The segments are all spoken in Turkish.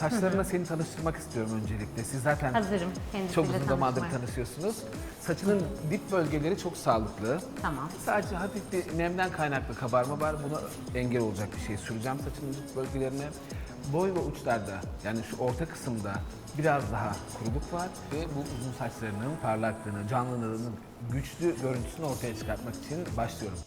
Saçlarına seni tanıştırmak istiyorum öncelikle. Siz zaten Hazırım. Kendisiyle çok uzun zamandır tanışmaya. tanışıyorsunuz. Saçının dip bölgeleri çok sağlıklı. Tamam. Sadece hafif bir nemden kaynaklı kabarma var. Buna engel olacak bir şey süreceğim saçının dip bölgelerine. Boy ve uçlarda yani şu orta kısımda biraz daha kuruluk var ve bu uzun saçlarının parlaklığını, canlılığının güçlü görüntüsünü ortaya çıkartmak için başlıyorum.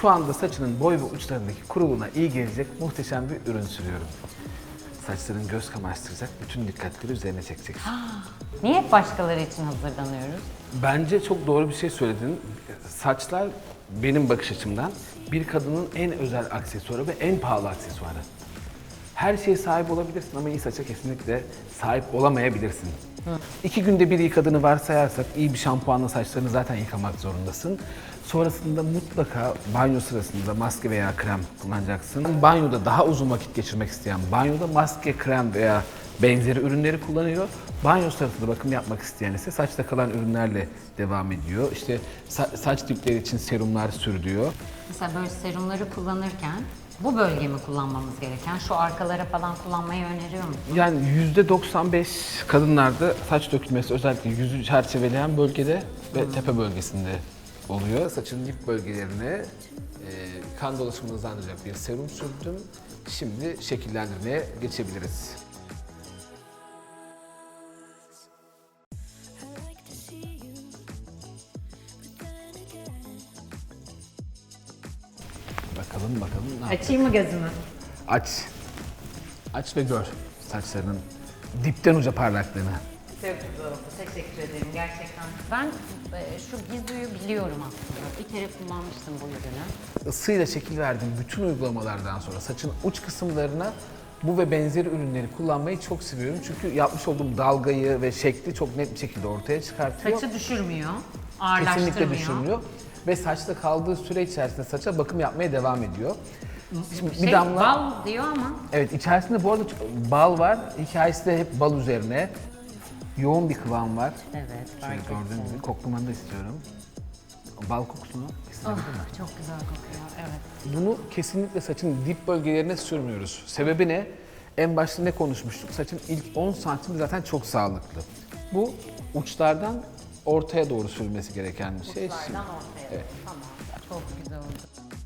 Şu anda saçının boy ve uçlarındaki kuruluğuna iyi gelecek muhteşem bir ürün sürüyorum. Saçların göz kamaştıracak, bütün dikkatleri üzerine çekecek. Niye hep başkaları için hazırlanıyoruz? Bence çok doğru bir şey söyledin. Saçlar benim bakış açımdan bir kadının en özel aksesuarı ve en pahalı aksesuarı. Her şeye sahip olabilirsin ama iyi saça kesinlikle sahip olamayabilirsin. İki günde bir yıkadığını varsayarsak iyi bir şampuanla saçlarını zaten yıkamak zorundasın. Sonrasında mutlaka banyo sırasında maske veya krem kullanacaksın. Banyoda daha uzun vakit geçirmek isteyen banyoda maske, krem veya benzeri ürünleri kullanıyor. Banyo sırasında bakım yapmak isteyen ise saçta kalan ürünlerle devam ediyor. İşte sa- saç dipleri için serumlar sürülüyor. Mesela böyle serumları kullanırken bu bölge mi kullanmamız gereken? Şu arkalara falan kullanmayı öneriyor musun? Yani %95 kadınlarda saç dökülmesi özellikle yüzü çerçeveleyen bölgede ve tepe bölgesinde oluyor. Saçın dip bölgelerine e, kan dolaşımını hızlandıracak bir serum sürdüm. Şimdi şekillendirmeye geçebiliriz. Bakalım bakalım ne? Açayım mı gözümü? Aç. Aç ve gör saçlarının dipten uca parlaklığını. Çok güzel oldu. Teşekkür ederim gerçekten. Ben e, şu Gizu'yu biliyorum aslında. Bir kere kullanmıştım bu ürünü. Isıyla şekil verdiğim bütün uygulamalardan sonra saçın uç kısımlarına bu ve benzeri ürünleri kullanmayı çok seviyorum. Çünkü yapmış olduğum dalgayı ve şekli çok net bir şekilde ortaya çıkartıyor. Saçı düşürmüyor, ağırlaştırmıyor. Kesinlikle düşürmüyor. Ve saçta kaldığı süre içerisinde saça bakım yapmaya devam ediyor. Şimdi Şey, bir damla... bal diyor ama Evet içerisinde bu arada bal var. Hikayesi de hep bal üzerine. Yoğun bir kıvam var. Evet, Şöyle fark gördüğün ettim. gibi koklamanı da istiyorum. Bal kokusunu? Oh, çok güzel kokuyor. Evet. Bunu kesinlikle saçın dip bölgelerine sürmüyoruz. Sebebi ne? En başta ne konuşmuştuk? Saçın ilk 10 santim zaten çok sağlıklı. Bu uçlardan ortaya doğru sürülmesi gereken bir şey. Uçlardan ortaya. Evet. Tamam. Çok güzel oldu.